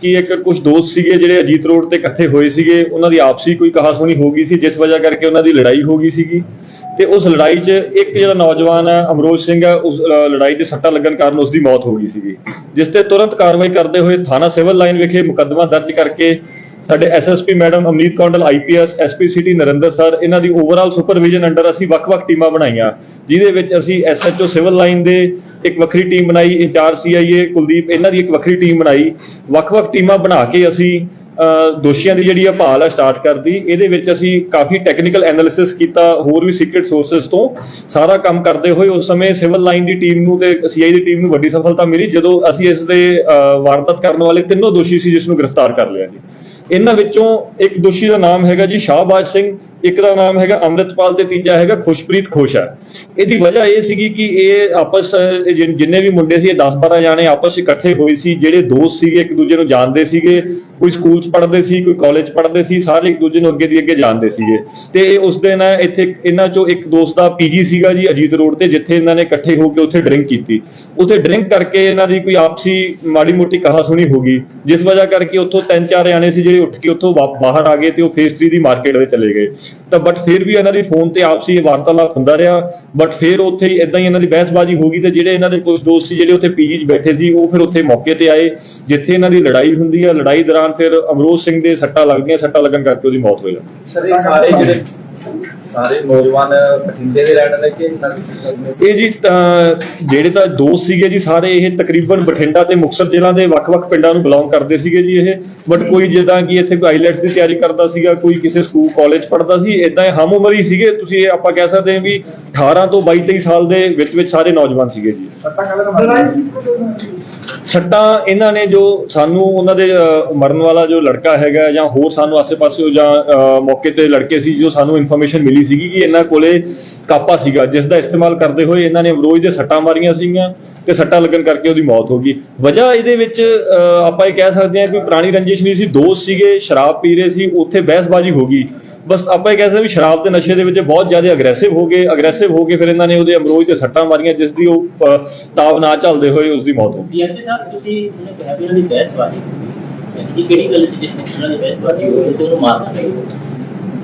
ਕਿ ਇੱਕ ਕੁਝ ਦੋਸਤ ਸੀਗੇ ਜਿਹੜੇ ਅਜੀਤ ਰੋਡ ਤੇ ਇਕੱਠੇ ਹੋਏ ਸੀਗੇ ਉਹਨਾਂ ਦੀ ਆਪਸੀ ਕੋਈ ਕਹਾਸੁਣੀ ਹੋ ਗਈ ਸੀ ਜਿਸ ਵਜ੍ਹਾ ਕਰਕੇ ਉਹਨਾਂ ਦੀ ਲੜਾਈ ਹੋ ਗਈ ਸੀਗੀ। ਤੇ ਉਸ ਲੜਾਈ 'ਚ ਇੱਕ ਜਿਹੜਾ ਨੌਜਵਾਨ ਹੈ ਅਮਰੋਜ ਸਿੰਘ ਹੈ ਉਸ ਅ, ਲੜਾਈ 'ਚ ਸੱਟਾ ਲੱਗਣ ਕਾਰਨ ਉਸ ਦੀ ਮੌਤ ਹੋ ਗਈ ਸੀਗੀ। ਜਿਸ ਤੇ ਤੁਰੰਤ ਕਾਰਵਾਈ ਕਰਦੇ ਹੋਏ ਥਾਣਾ ਸਿਵਲ ਲਾਈਨ ਵਿਖੇ ਮੁਕੱਦਮਾ ਦਰਜ ਕਰਕੇ ਸਾਡੇ SSP madam Amneet Kondal IPS SP city Narinder sir ਇਹਨਾਂ ਦੀ ਓਵਰਆਲ ਸੁਪਰਵਿਜ਼ਨ ਅੰਡਰ ਅਸੀਂ ਵੱਖ-ਵੱਖ ਟੀਮਾਂ ਬਣਾਈਆਂ ਜਿਹਦੇ ਵਿੱਚ ਅਸੀਂ ਐਸਐਚਓ ਸਿਵਲ ਲਾਈਨ ਦੇ ਇੱਕ ਵੱਖਰੀ ਟੀਮ ਬਣਾਈ ਇੰਚਾਰਜ ਸੀਆਈਏ ਕੁਲਦੀਪ ਇਹਨਾਂ ਦੀ ਇੱਕ ਵੱਖਰੀ ਟੀਮ ਬਣਾਈ। ਵੱਖ-ਵੱਖ ਟੀਮਾਂ ਬਣਾ ਕੇ ਅਸੀਂ ਅ, ਦੋਸ਼ੀਆਂ ਦੀ ਜਿਹੜੀ ਆ ਭਾਲ ਹੈ ਸਟਾਰਟ ਕਰਦੀ। ਇਹਦੇ ਵਿੱਚ ਅਸੀਂ ਕਾਫੀ ਟੈਕਨੀਕਲ ਐਨਾਲਿਸਿਸ ਕੀਤਾ ਹੋਰ ਵੀ ਸੀਕ੍ਰੀਟ ਸੋਰਸਸ ਤੋਂ। ਸਾਰਾ ਕੰਮ ਕਰਦੇ ਹੋਏ ਉਸ ਸਮੇਂ ਸਿਵਲ ਲਾਈਨ ਦੀ ਟੀਮ ਨੂੰ ਤੇ ਸੀਆਈ ਦੀ ਟੀਮ ਨੂੰ ਵੱਡੀ ਸਫਲਤਾ ਮਿਲੀ ਜਦੋਂ ਅਸੀਂ ਇਸ ਦੇ ਵਾਰਦਾਤ ਕਰਨ ਵਾਲੇ ਤਿੰਨੋਂ ਦੋਸ਼ੀ ਸੀ ਜਿਸ ਨੂੰ ਗ੍ਰਿਫਤਾਰ ਕਰ ਲਿਆ ਜੀ। ਇਹਨਾਂ ਵਿੱਚੋਂ ਇੱਕ ਦੋਸ਼ੀ ਦਾ ਨਾਮ ਹੈਗਾ ਜੀ ਸ਼ਾਹਬਾਜ਼ ਸਿੰਘ ਇੱਕ ਦਾ ਨਾਮ ਹੈਗਾ ਅੰਮ੍ਰਿਤਪਾਲ ਤੇ ਤੀਜਾ ਹੈਗਾ ਖੁਸ਼ਪ੍ਰੀਤ ਖੋਸ਼ਾ ਇਹਦੀ ਵਜ੍ਹਾ ਇਹ ਸੀਗੀ ਕਿ ਇਹ ਆਪਸ ਜਿੰਨੇ ਵੀ ਮੁੰਡੇ ਸੀ, ਇਹ 10 12 ਜਾਣੇ ਆਪਸ ਇਕੱਠੇ ਹੋਏ ਸੀ, ਜਿਹੜੇ ਦੋਸਤ ਸੀਗੇ, ਇੱਕ ਦੂਜੇ ਨੂੰ ਜਾਣਦੇ ਸੀਗੇ। ਕੋਈ ਸਕੂਲ 'ਚ ਪੜ੍ਹਦੇ ਸੀ, ਕੋਈ ਕਾਲਜ 'ਚ ਪੜ੍ਹਦੇ ਸੀ, ਸਾਰੇ ਇੱਕ ਦੂਜੇ ਨੂੰ ਅੱਗੇ ਦੀ ਅੱਗੇ ਜਾਣਦੇ ਸੀਗੇ। ਤੇ ਇਹ ਉਸ ਦਿਨ ਇੱਥੇ ਇਹਨਾਂ 'ਚੋਂ ਇੱਕ ਦੋਸਤ ਦਾ ਪੀਜੀ ਸੀਗਾ ਜੀ, ਅਜੀਤ ਰੋਡ ਤੇ, ਜਿੱਥੇ ਇਹਨਾਂ ਨੇ ਇਕੱਠੇ ਹੋ ਕੇ ਉੱਥੇ ਡਰਿੰਕ ਕੀਤੀ। ਉੱਥੇ ਡਰਿੰਕ ਕਰਕੇ ਇਹਨਾਂ ਦੀ ਕੋਈ ਆਪਸੀ ਮਾੜੀ ਮੋਟੀ ਕਹਾ ਸੁਣੀ ਹੋ ਗਈ, ਜਿਸ ਵਜ੍ਹਾ ਕਰਕੇ ਉੱਥੋਂ ਤਿੰਨ ਚਾਰ ਜਾਣੇ ਸੀ ਜਿਹੜੇ ਉੱਠ ਕੇ ਉੱਥੋਂ ਵਾ- ਬਾਹਰ ਆ ਗਏ ਤੇ ਉਹ ਫੇਸ 3 ਦੀ ਮਾਰਕੀਟ ਵਿੱਚ ਚਲੇ ਗਏ। ਤਾਂ ਬਟ ਫਿਰ ਵੀ ਇਹਨਾਂ ਦੀ ਫੋਨ ਤੇ ਆਪਸੀ ਵਾਰਤਾਲਾਪ ਹੁੰਦਾ ਰਿਹਾ। ਬਟ ਫਿਰ ਉੱਥੇ ਹੀ ਇਦਾਂ ਹੀ ਇਹਨਾਂ ਦੀ ਬਹਿਸਬਾਜ਼ੀ ਹੋ ਗਈ ਤੇ ਜਿਹੜੇ ਇਹਨਾਂ ਦੇ ਕੁਝ ਦੋਸਤ ਸੀ, ਜਿਹੜੇ ਉੱਥੇ ਪੀਜੀ 'ਚ ਬੈਠੇ ਸੀ, ਉਹ ਫਿਰ ਉੱਥੇ ਮੌਕੇ ਤੇ ਆਏ, ਜਿੱਥੇ ਇਹਨਾਂ ਦੀ ਲੜਾਈ ਹੁੰਦੀ ਆ। ਲੜਾਈ ਦੌਰਾਨ ਫਿਰ ਅਮਰੋਜ ਸਿੰਘ ਦੇ ਸੱਟਾਂ ਲੱਗਦੀਆਂ ਸੱਟਾਂ ਲੱਗਣ ਕਰਕੇ ਉਹਦੀ ਮੌਤ ਹੋ ਜਾਂਦੀ। ਸਰ, ਇਹ ਸਾਰੇ ਜਿਹੜੇ ਸਾਰੇ ਨੌਜਵਾਨ ਬਠਿੰਡੇ ਦੇ ਰਹਿਣ ਵਾਲੇ ਕਿ ਨਵੇਂ ਇਹ ਜੀ ਤਾਂ ਜਿਹੜੇ ਤਾਂ ਦੋਸਤ ਸੀਗੇ ਜੀ ਸਾਰੇ ਇਹ ਤਕਰੀਬਨ ਬਠਿੰਡਾ ਤੇ ਮੁਕਤਸਰ ਜ਼ਿਲ੍ਹਾ ਦੇ ਵੱਖ-ਵੱਖ ਪਿੰਡਾਂ ਨੂੰ ਬਿਲੋਂਗ ਕਰਦੇ ਸੀਗੇ ਜੀ ਇਹ। ਬਟ ਕੋਈ ਜਿੱਦਾਂ ਕਿ ਇੱਥੇ ਕੋਈ ਆਈਲੈਟਸ ਦੀ ਤਿਆਰੀ ਕਰਦਾ ਸੀਗਾ ਕੋਈ ਕਿਸੇ ਸਕੂਲ ਕਾਲਜ ਪੜ੍ਹਦਾ ਸੀ ਇਦਾਂ ਹਮ ਉਮਰ ਹੀ ਸੀਗੇ। ਤੁਸੀਂ ਇਹ ਆਪਾਂ ਕਹਿ ਸਕਦੇ ਹਾਂ ਵੀ 18 ਤੋਂ 22 23 ਸਾਲ ਦੇ ਵਿੱਚ ਵਿੱਚ ਸਾਰੇ ਨੌਜਵਾਨ ਸੀਗੇ ਜੀ। ਸੱਟਾਂ ਇਹਨਾਂ ਨੇ ਜੋ ਸਾਨੂੰ ਉਹਨਾਂ ਦੇ ਅਹ, ਮਰਨ ਵਾਲਾ ਜੋ ਲੜਕਾ ਹੈਗਾ ਜਾਂ ਹੋਰ ਸਾਨੂੰ ਆਸੇ-ਪਾਸੇ ਜਾਂ ਅਹ, ਮੌਕੇ ਤੇ ਲੜਕੇ ਸੀ ਜੋ ਸਾਨੂੰ ਇਨਫੋਰਮੇਸ਼ਨ ਮਿਲੀ ਸੀਗੀ ਕਿ ਇਹਨਾਂ ਕੋਲੇ ਕਾਪਾ ਸੀਗਾ। ਜਿਸ ਦਾ ਇਸਤੇਮਾਲ ਕਰਦੇ ਹੋਏ ਇਹਨਾਂ ਨੇ ਅਮਰੋਜ ਦੇ ਸੱਟਾਂ ਮਾਰੀਆਂ ਸੀਗੀਆਂ ਤੇ ਸੱਟਾਂ ਲੱਗਣ ਕਰਕੇ ਉਹਦੀ ਮੌਤ ਹੋ ਗਈ। ਵਜ੍ਹਾ ਇਹਦੇ ਵਿੱਚ ਅਹ, ਆਪਾਂ ਇਹ ਕਹਿ ਸਕਦੇ ਹਾਂ ਕਿ ਪੁਰਾਣੀ ਰੰਜਿਸ਼ ਨਹੀਂ ਸੀ ਦੋਸਤ ਸੀਗੇ ਸ਼ਰਾਬ ਪੀ ਰਹੇ ਸੀ ਉੱਥੇ ਬਹਿਸਬਾਜ਼ੀ ਹੋ ਗਈ। ਬਸ ਆਪਾਂ ਇਹ ਕਹਿ ਸਕਦੇ ਹਾਂ ਵੀ ਸ਼ਰਾਬ ਦੇ ਨਸ਼ੇ ਦੇ ਵਿੱਚ ਬਹੁਤ ਜ਼ਿਆਦਾ ਅਗਰੈਸਿਵ ਹੋ ਗਏ ਅਗਰੈਸਿਵ ਹੋ ਕੇ ਫਿਰ ਇਹਨਾਂ ਨੇ ਉਹਦੇ ਅਮਰੋਜ ਤੇ ਸੱਟਾਂ ਮਾਰੀਆਂ ਜਿਸ ਦੀ ਉਹ ਤਾਬ ਨਾ ਚੱਲਦੇ ਹੋਏ ਉਸ ਦੀ ਮੌਤ ਹੋ ਗਈ। ਡੀਐਸਪੀ ਸਾਹਿਬ ਤੁਸੀਂ ਉਹਨੇ ਕਿਹਾ ਵੀ ਉਹਨਾਂ ਦੀ ਬਹਿਸਬਾਜ਼ੀ ਯਾਨੀ ਕਿ ਕਿਹੜੀ ਗੱਲ ਸੀ ਜਿਸ ਵਿੱਚ ਉਹਨਾਂ ਦੀ ਬਹਿਸਬਾਜ਼ੀ ਹੋਈ ਤੇ ਉਹਨੂੰ ਮਾਰਨਾ ਨਹੀਂ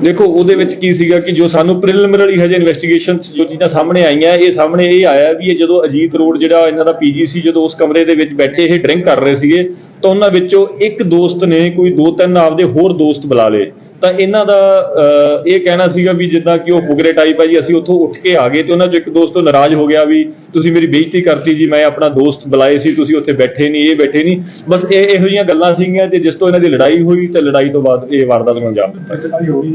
ਦੇਖੋ ਉਹਦੇ ਵਿੱਚ ਕੀ ਸੀਗਾ ਕਿ ਜੋ ਸਾਨੂੰ ਪ੍ਰੀਲਿਮਿਨਰੀ ਹਜੇ ਇਨਵੈਸਟੀਗੇਸ਼ਨ ਜੋ ਚੀਜ਼ਾਂ ਸਾਹਮਣੇ ਆਈਆਂ ਇਹ ਸਾਹਮਣੇ ਇਹ ਆਇਆ ਵੀ ਇਹ ਜਦੋਂ ਅਜੀਤ ਰੋਡ ਜਿਹੜਾ ਇਹਨਾਂ ਦਾ ਪੀਜੀ ਸੀ ਜਦੋਂ ਉਸ ਕਮਰੇ ਦੇ ਵਿੱਚ ਬੈਠੇ ਇਹ ਡਰਿੰਕ ਕਰ ਰਹੇ ਸੀਗੇ ਤਾਂ ਉਹਨਾਂ ਵਿੱਚੋਂ ਇੱਕ ਦੋਸਤ ਨੇ ਕੋਈ ਦੋ ਤਿੰਨ ਆਪਦੇ ਹੋਰ ਦੋਸਤ ਬੁਲਾ ਲਏ। ਤਾਂ ਇਹਨਾਂ ਦਾ ਅਹ, ਇਹ ਕਹਿਣਾ ਸੀਗਾ ਵੀ ਜਿੱਦਾਂ ਕਿ ਉਹ ਫੁਗਰੇ ਟਾਈਪ ਆ ਜੀ ਅਸੀਂ ਉੱਥੋਂ ਉੱਠ ਕੇ ਆ ਗਏ ਤੇ ਉਹਨਾਂ ਚੋਂ ਇੱਕ ਦੋਸਤ ਤੋਂ ਨਾਰਾਜ਼ ਹੋ ਗਿਆ ਵੀ ਤੁਸੀਂ ਮੇਰੀ ਬੇਇੱਜ਼ਤੀ ਕਰਤੀ ਜੀ ਮੈਂ ਆਪਣਾ ਦੋਸਤ ਬੁਲਾਏ ਸੀ ਤੁਸੀਂ ਉੱਥੇ ਬੈਠੇ ਨਹੀਂ ਇਹ ਬੈਠੇ ਨਹੀਂ। ਬਸ ਇਹ ਇਹੋ ਜਿਹੀਆਂ ਗੱਲਾਂ ਸੀਗੀਆਂ ਤੇ ਜਿਸ ਤੋਂ ਇਹਨਾਂ ਦੀ ਲੜਾਈ ਹੋਈ ਤੇ ਲੜਾਈ ਤੋਂ ਬਾਅਦ ਇਹ ਵਾਰਦਾਤ ਨੂੰ ਅੰਜਾਮ ਦਿੱਤਾ। ਗ੍ਰਿਫਤਾਰੀ ਹੋ ਗਈ।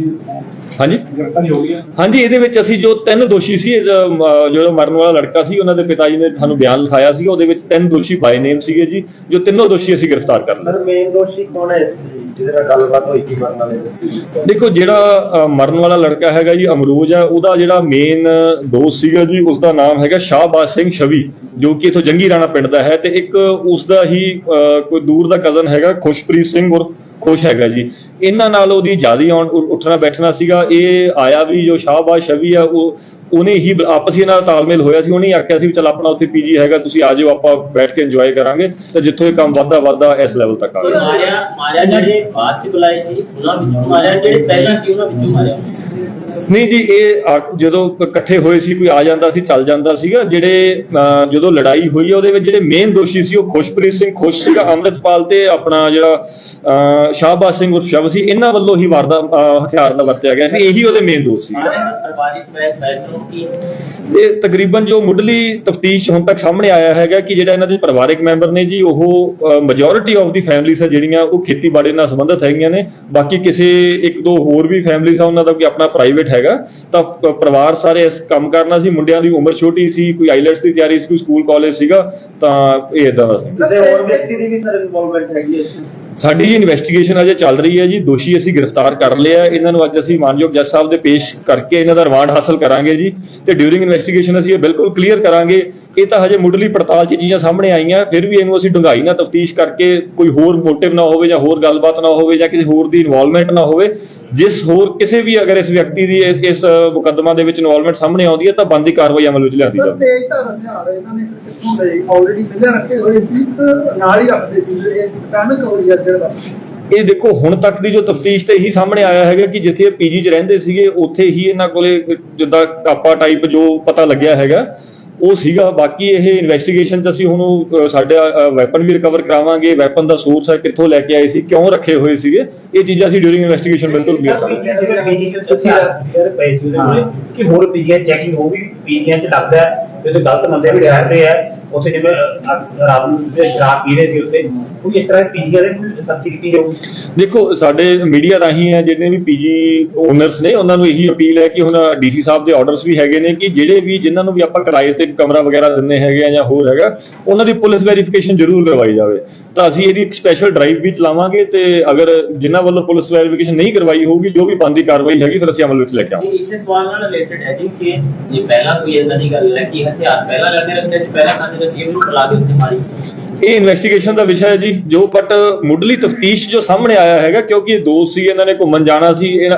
ਹਾਂਜੀ? ਗ੍ਰਿਫਤਾਰੀ ਹੋ ਗਈ ਹਾਂਜੀ ਇਹਦੇ ਵਿੱਚ ਅਸੀਂ ਜੋ ਤਿੰਨ ਦੋਸ਼ੀ ਸੀ ਇਹ ਜ- ਅਹ ਜੋ ਮਰਨ ਵਾਲਾ ਲੜਕਾ ਸੀ ਉਹਨਾਂ ਦੇ ਪਿਤਾ ਜੀ ਨੇ ਸਾਨੂੰ ਬਿਆਨ ਲਿਖਾਇਆ ਸੀ ਉਹਦੇ ਵਿੱਚ ਤਿੰਨ ਦੋਸ਼ੀ ਬਾਈ ਨੇਮ ਸੀਗੇ ਜੀ ਜੋ ਤਿੰਨੋਂ ਦੋਸ਼ੀ ਅਸੀਂ ਗ੍ਰਿਫਤਾਰ ਕਰ ਲਏ। ਸਰ ਮੇਨ ਦੋਸ਼ੀ ਕੌਣ ਹੈ ਇਸ ਦੀ, ਜਿਹਦੇ ਨਾਲ ਗੱਲਬਾਤ ਹੋਈ ਸੀ ਮਰਨ ਵਾਲੇ ਦੀ? ਦੇਖੋ ਜਿਹੜਾ ਅਹ, ਮਰਨ ਵਾਲਾ ਲੜਕਾ ਹੈਗਾ ਜੀ ਅਮਰੂਜ ਆ ਉਹਦਾ ਜਿਹੜਾ ਮੇਨ ਦੋਸਤ ਸੀਗਾ ਜੀ ਉਸ ਦਾ ਨਾਮ ਹੈਗਾ ਸ਼ਾਹਬਾਜ਼ ਸਿੰਘ ਸ਼ਵੀ ਜੋ ਕਿ ਇਥੋਂ ਜੰਗੀ ਰਾਣਾ ਪਿੰਡ ਦਾ ਹੈ ਤੇ ਇੱਕ ਉਸ ਦਾ ਹੀ ਅਹ, ਕੋਈ ਦੂਰ ਦਾ ਕਜ਼ਨ ਹੈਗਾ ਖੁਸ਼ਪ੍ਰੀਤ ਸਿੰਘ ਔਰ ਖੁਸ਼ ਹੈਗਾ ਜੀ। ਇਹਨਾਂ ਨਾਲ ਉਹਦੀ ਜਿਆਦੀ ਆਉਣ ਉੱਠਣਾ, ਬੈਠਣਾ ਸੀਗਾ। ਇਹ ਆਇਆ ਵੀ ਜੋ ਸ਼ਾਹਬਾਜ਼ ਸ਼ਵੀ ਆ, ਉਹ, ਉਹਨੇ ਹੀ ਆਪਸੀ ਨਾਲ ਤਾਲਮੇਲ ਹੋਇਆ ਸੀ। ਉਹਨੇ ਹੀ ਆਖਿਆ ਸੀ ਵੀ ਚਲ ਆਪਣਾ ਉੱਥੇ ਪੀਜੀ ਹੈਗਾ, ਤੁਸੀਂ ਆ ਜਾਓ, ਆਪਾਂ ਬੈਠ ਕੇ ਇੰਜੋਏ ਕਰਾਂਗੇ। ਤੇ ਜਿੱਥੋਂ ਇਹ ਕੰਮ ਵੱਧਦਾ ਵੱਧਦਾ ਇਸ ਲੈਵਲ ਤੱਕ ਆ ਗਿਆ। ਮਾਰਿਆ ਮਾਰਿਆ ਜਿਹੜੇ ਬਾਅਦ ਚ ਬੁਲਾਏ ਸੀ, ਉਹਨਾਂ ਵਿੱਚੋਂ ਮਾਰਿਆ, ਜਿਹੜੇ ਪਹਿਲਾਂ ਸੀ, ਉਹਨਾਂ ਵਿੱਚੋਂ ਮਾਰਿਆ। ਨਹੀਂ ਜੀ ਇਹ ਆ- ਜਦੋਂ ਇਕੱਠੇ ਹੋਏ ਸੀ ਕੋਈ ਆ ਜਾਂਦਾ ਸੀ ਚੱਲ ਜਾਂਦਾ ਸੀਗਾ ਜਿਹੜੇ ਅਹ, ਜਦੋਂ ਲੜਾਈ ਹੋਈ ਹੈ ਉਹਦੇ ਵਿੱਚ ਜਿਹੜੇ ਮੇਨ ਦੋਸ਼ੀ ਸੀ ਉਹ ਖੁਸ਼ਪ੍ਰੀਤ ਸਿੰਘ ਖੁਸ਼ ਸੀਗਾ ਅੰਮ੍ਰਿਤਪਾਲ ਤੇ ਆਪਣਾ ਜਿਹੜਾ ਅਹ, ਸ਼ਾਹਬਾਜ਼ ਸਿੰਘ ਉਰਫ ਸ਼ਬ ਸੀ ਇਹਨਾਂ ਵੱਲੋਂ ਹੀ ਵਾਰਦਾ ਹਥਿਆਰ ਦਾ ਵਰਤਿਆ ਗਿਆ ਸੀ ਇਹੀ ਉਹਦੇ ਮੇਨ ਦੋਸਤ ਸੀ। ਇਹ ਤਕਰੀਬਨ ਜੋ ਮੁੱਢਲੀ ਤਫਤੀਸ਼ ਹੁਣ ਤੱਕ ਸਾਹਮਣੇ ਆਇਆ ਹੈਗਾ ਕਿ ਜਿਹੜਾ ਇਹਨਾਂ ਦੇ ਪਰਿਵਾਰਕ ਮੈਂਬਰ ਨੇ ਜੀ ਉਹ ਮੈਜੋਰਿਟੀ ਆਫ ਦੀ ਫੈਮਿਲੀਜ਼ ਆ ਜਿਹੜੀਆਂ ਉਹ ਖੇਤੀਬਾੜੀ ਨਾਲ ਸੰਬੰਧਿਤ ਹੈਗੀਆਂ ਨੇ ਬਾਕੀ ਕਿਸੇ ਇੱਕ ਦੋ ਹੋਰ ਵੀ ਫੈਮਿਲੀਜ਼ ਆ ਉਹਨਾਂ ਦਾ ਕੋਈ ਆਪਣਾ ਪ੍ਰਾਈਵੇਟ ਹੈਗਾ ਤਾਂ ਪਰਿਵਾਰ ਸਾਰੇ ਇਸ ਕੰਮ ਕਰਨਾ ਸੀ ਮੁੰਡਿਆਂ ਦੀ ਉਮਰ ਛੋਟੀ ਸੀ ਕੋਈ ਆਈਲੈਟਸ ਦੀ ਤਿਆਰੀ ਸੀ ਕੋਈ ਸਕੂਲ ਕਾਲਜ ਸੀਗਾ ਤਾਂ ਇਹ ਇਦਾਂ ਦਾ ਸੀ ਕਿਸੇ ਹੋਰ ਵਿਅਕਤੀ ਦੀ ਵੀ ਸਰ ਇਨਵੋਲਵਮੈਂਟ ਹੈਗੀ ਹੈ ਇਸ 'ਚ? ਸਾਡੀ ਜੀ ਇਨਵੈਸਟੀਗੇਸ਼ਨ ਅਜੇ ਚੱਲ ਰਹੀ ਹੈ ਜੀ ਦੋਸ਼ੀ ਅਸੀਂ ਗ੍ਰਿਫਤਾਰ ਕਰ ਲਿਆ ਇਹਨਾਂ ਨੂੰ ਅੱਜ ਅਸੀਂ ਮਾਨਯੋਗ ਜੱਜ ਸਾਹਿਬ ਦੇ ਪੇਸ਼ ਕਰਕੇ ਇਹਨਾਂ ਦਾ ਰਿਮਾਂਡ ਹਾਸਲ ਕਰਾਂਗੇ ਜੀ ਤੇ ਡਿਊਰਿੰਗ ਇਨਵੈਸਟੀਗੇਸ਼ਨ ਅਸੀਂ ਇਹ ਬਿਲਕੁਲ ਕਲੀਅਰ ਕਰਾਂਗੇ ਇਹ ਤਾਂ ਹਜੇ ਮੁੱਢਲੀ ਪੜਤਾਲ 'ਚ ਚੀਜ਼ਾਂ ਸਾਹਮਣੇ ਆਈਆਂ ਫਿਰ ਵੀ ਇਹਨੂੰ ਅਸੀਂ ਡੂੰਘਾਈ ਨਾਲ ਤਫਤੀਸ਼ ਕਰਕੇ ਕੋਈ ਹੋਰ ਮੋਟਿਵ ਨਾ ਹੋਵੇ ਜਾਂ ਹੋਰ ਗੱਲਬਾਤ ਨਾ ਹੋਵੇ ਜਾਂ ਕਿਸੇ ਹੋਰ ਦੀ ਇਨਵੋਲਵਮੈਂਟ ਨਾ ਹੋਵੇ ਜਿਸ ਹੋਰ ਕਿਸੇ ਵੀ ਅਗਰ ਇਸ ਵਿਅਕਤੀ ਦੀ ਇਸ- ਇਸ ਮੁਕੱਦਮਾ ਦੇ ਵਿੱਚ ਇਨਵੋਲਵਮੈਂਟ ਸਾਹਮਣੇ ਆਉਂਦੀ ਹੈ ਤਾਂ ਬੰਦੀ ਕਾਰਵਾਈ ਅਮਲ ਵਿੱਚ ਲਿਆਂਦੀ ਸਰ ਜਾਵੇ ਤੇਜ਼ ਧਾਰ ਹਥਿਆਰ ਇਹਨਾਂ ਨੇ ਕਿੱਥੋਂ ਲਏ ਆਲਰੇਡੀ ਪਹਿਲਾਂ ਰੱਖੇ ਹੋਏ ਸੀ ਤੇ ਨਾਲ ਹੀ ਰੱਖਦੇ ਸੀ ਇਹ ਅਚਾਨਕ ਹੋ ਰਹੀ ਹੈ ਜਿਹੜਾ ਇਹ ਦੇਖੋ ਹੁਣ ਤੱਕ ਦੀ ਜੋ ਤਫਤੀਸ਼ ਤੇ ਇਹੀ ਸਾਹਮਣੇ ਆਇਆ ਹੈਗਾ ਕਿ ਜਿੱਥੇ ਪੀਜੀ 'ਚ ਰਹਿੰਦੇ ਸੀਗੇ ਉੱਥੇ ਹੀ ਇਹਨਾਂ ਕੋਲੇ ਜਿੱਦਾਂ ਕਾਪਾ ਟਾਈਪ ਜੋ ਪਤਾ ਲੱਗਿਆ ਹੈਗਾ ਉਹ ਸੀਗਾ। ਬਾਕੀ ਇਹ ਇਨਵੈਸਟੀਗੇਸ਼ਨ 'ਚ ਅਸੀਂ ਹੁਣ ਸਾਡਾ ਵੈਪਨ ਵੀ ਰਿਕਵਰ ਕਰਾਵਾਂਗੇ। ਵੈਪਨ ਦਾ ਸੋਰਸ ਹੈ ਕਿੱਥੋਂ ਲੈ ਕੇ ਆਏ ਸੀ ਕਿਉਂ ਰੱਖੇ ਹੋਏ ਸੀਗੇ ਇਹ ਚੀਜ਼ਾਂ ਅਸੀਂ ਡਿਊਰਿੰਗ ਇਨਵੈਸਟੀਗੇਸ਼ਨ ਬਿਲਕੁਲ ਕਲੀਅਰ ਕਰਾਂਗੇ ਪਏ ਕਿ ਹੋਰ ਪੀਜੀ ਚੈਕਿੰਗ ਹੋ ਗਈ ਪੀਜੀਆਂ ਚ ਲੱਗਦਾ ਹੈ ਉੱਥੇ ਗਲਤ ਬੰਦੇ ਵੀ ਰਹਿੰਦੇ ਆ ਉੱਥੇ ਜਿਵੇਂ ਰਾਤ ਨੂੰ ਜਿਹੜੇ ਸ਼ਰਾਬ ਪੀ ਰਹੇ ਸੀ ਉੱਥੇ ਕੋਈ ਇਸ ਤਰ੍ਹਾਂ ਪੀਜੀਆਂ ਦੇ ਸਖਤੀ ਕੀਤੀ ਜਾਊਗੀ। ਦੇਖੋ, ਸਾਡੇ ਮੀਡੀਆ ਰਾਹੀਂ ਹੈ ਜਿਹੜੇ ਵੀ ਪੀਜੀ ਓਨਰਸ ਨੇ, ਉਹਨਾਂ ਨੂੰ ਇਹੀ ਅਪੀਲ ਹੈ ਕਿ ਹੁਣ ਡੀਸੀ ਸਾਹਿਬ ਦੇ ਆਰਡਰਸ ਵੀ ਹੈਗੇ ਨੇ ਕਿ ਜਿਹੜੇ ਵੀ ਜਿਨ੍ਹਾਂ ਨੂੰ ਵੀ ਆਪਾਂ ਕਿਰਾਏ ਤੇ ਕਮਰਾ ਵਗੈਰਾ ਦਿੰਦੇ ਹੈਗੇ ਆ ਜਾਂ ਹੋਰ ਹੈਗਾ, ਉਹਨਾਂ ਦੀ ਪੁਲਿਸ ਵੈਰੀਫਿਕੇਸ਼ਨ ਜ਼ਰੂਰ ਕਰਵਾਈ ਜਾਵੇ। ਤਾਂ ਅਸੀਂ ਇਹਦੀ ਇੱਕ ਸਪੈਸ਼ਲ ਡਰਾਈਵ ਵੀ ਚਲਾਵਾਂਗੇ ਤੇ ਅਗਰ ਜਿਨ੍ਹਾਂ ਵੱਲੋਂ ਪੁਲਿਸ ਵੈਰੀਫਿਕੇਸ਼ਨ ਨਹੀਂ ਕਰਵਾਈ ਹੋਊਗੀ ਜੋ ਵੀ ਬੰਦੀ ਕਾਰਵਾਈ ਹੈਗੀ ਫਿਰ ਅਸੀਂ ਅਮਲ ਵਿੱਚ ਲੈ ਕੇ ਆਵਾਂਗੇ। ਇਸੇ ਸਵਾਲ ਨਾਲ ਰਿਲੇਟਡ ਹੈ ਜੀ ਕਿ ਜੇ ਪਹਿਲਾਂ ਕੋਈ ਇਦਾਂ ਦੀ ਗੱਲ ਹੈ ਕਿ ਹਥਿਆਰ ਪਹਿਲਾਂ ਲੱਗੇ ਰੱਖੇ ਸੀ ਪਹਿਲਾਂ ਸਾਡੇ ਇਹ ਨੂੰ ਬੁਲਾ ਕੇ ਉੱਤੇ ਮਾਰੀ। ਇਹ ਇਨਵੈਸਟੀਗੇਸ਼ਨ ਦਾ ਵਿਸ਼ਾ ਹੈ ਜੀ ਜੋ ਬਟ ਮੁੱਢਲੀ ਤਫਤੀਸ਼ ਜੋ ਸਾਹਮਣੇ ਆਇਆ ਹੈਗਾ ਕਿਉਂਕਿ ਇਹ ਦੋਸਤ ਸੀ ਇਹਨਾਂ ਨੇ ਘੁੰਮਣ ਜਾਣਾ ਸੀ ਇਹ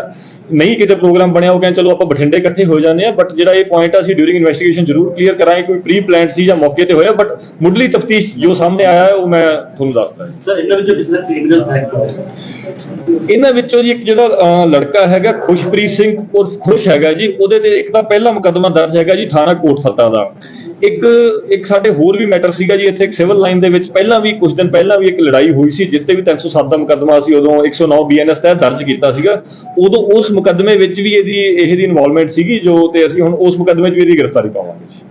ਨਹੀਂ ਕਿਤੇ ਪ੍ਰੋਗਰਾਮ ਬਣਿਆ ਉਹ ਕਹਿੰਦੇ ਚਲੋ ਆਪਾਂ ਬਠਿੰਡੇ ਇਕੱਠੇ ਹੋ ਜਾਂਦੇ ਆ ਬਟ ਜਿਹੜਾ ਇਹ ਪੁਆਇੰਟ ਆ ਅਸੀਂ ਡਿਊਰਿੰਗ ਇਨਵੈਸਟੀਗੇਸ਼ਨ ਜ਼ਰੂਰ ਕਲੀਅਰ ਕਰਾਂਗੇ ਕੋਈ ਪ੍ਰੀ ਪਲਾਨਡ ਸੀ ਜਾਂ ਮੌਕੇ ਤੇ ਹੋਇਆ ਬਟ ਮੁੱਢਲੀ ਤਫਤੀਸ਼ ਜੋ ਸਾਹਮਣੇ ਆਇਆ ਹੈ ਉਹ ਮੈਂ ਤੁਹਾਨੂੰ ਦੱਸਦਾ ਸਰ ਇਹਨਾਂ ਵਿੱਚੋਂ ਕਿਸੇ ਕ੍ਰਿਮੀਨਲ ਫੈਕਟ ਇਹਨਾਂ ਵਿੱਚੋਂ ਜੀ ਇੱਕ ਜਿਹੜਾ ਲੜਕਾ ਹੈਗਾ ਖੁਸ਼ਪ੍ਰੀਤ ਸਿੰਘ ਉਰਫ ਖੁਸ਼ ਹੈਗਾ ਜੀ ਉਹਦੇ ਤੇ ਇੱਕ ਤਾਂ ਪਹਿਲਾ ਮੁਕੱਦਮਾ ਦਰਜ ਹੈਗਾ ਜੀ ਥਾਣਾ ਕੋਟਫੱਤਾ ਦਾ। ਇੱਕ ਇੱਕ ਸਾਡੇ ਹੋਰ ਵੀ ਮੈਟਰ ਸੀਗਾ ਜੀ ਇੱਥੇ ਇੱਕ ਸਿਵਲ ਲਾਈਨ ਦੇ ਵਿੱਚ ਪਹਿਲਾਂ ਵੀ ਕੁਝ ਦਿਨ ਪਹਿਲਾਂ ਵੀ ਇੱਕ ਲੜਾਈ ਹੋਈ ਸੀ ਜਿੱਤੇ ਵੀ 307 ਦਾ ਮੁਕੱਦਮਾ ਸੀ, ਉਦੋਂ 109 ਬੀਐਨਐਸ ਤਹਿਤ ਦਰਜ ਕੀਤਾ ਸੀਗਾ। ਉਦੋਂ ਉਸ ਮੁਕੱਦਮੇ ਵਿੱਚ ਵੀ ਇਹਦੀ ਇਹਦੀ ਇਨਵੋਲਵਮੈਂਟ ਸੀਗੀ, ਜੋ ਤੇ ਅਸੀਂ ਹੁਣ ਉਸ ਮੁਕੱਦਮੇ 'ਚ ਵੀ ਇਹਦੀ ਗ੍ਰਿਫਤਾਰੀ ਪਾਵਾਂਗੇ